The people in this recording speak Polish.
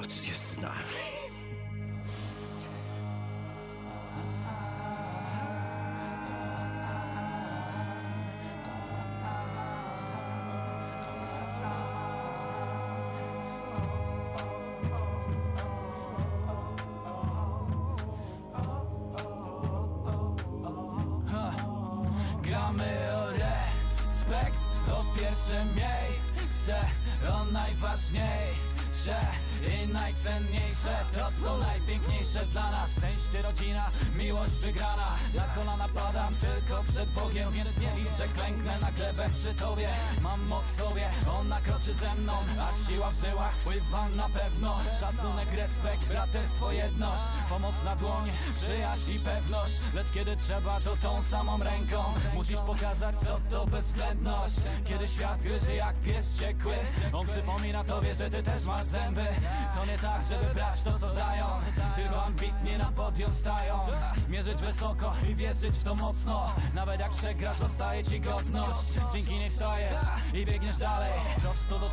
Bądźcie z nami. Gramy o respekt, o pierwsze miejsce O najważniejsze i najcenniejsze To co najpiękniejsze dla nas Szczęście, rodzina, miłość wygrana. Na kolana padam tylko przed Bogiem Więc nie licz, że klęknę na glebę przy Tobie. Mam moc w sobie, ona kroczy ze mną A siła w żyłach pływa na pewno. Szacunek, respekt, braterstwo, jedność Pomoc na dłoń, przyjaźń i pewność. Lecz kiedy trzeba to tą samą ręką Musisz pokazać co to bezwzględność. Kiedy świat gryzie jak pies ciekły On przypomina tobie, że ty też masz zęby. To nie tak, żeby brać to co Tylko Mierzyć wysoko i wierzyć w to mocno. Nawet jak przegrasz zostaje ci godność. Dzięki niej wstajesz i biegniesz dalej. Prosto do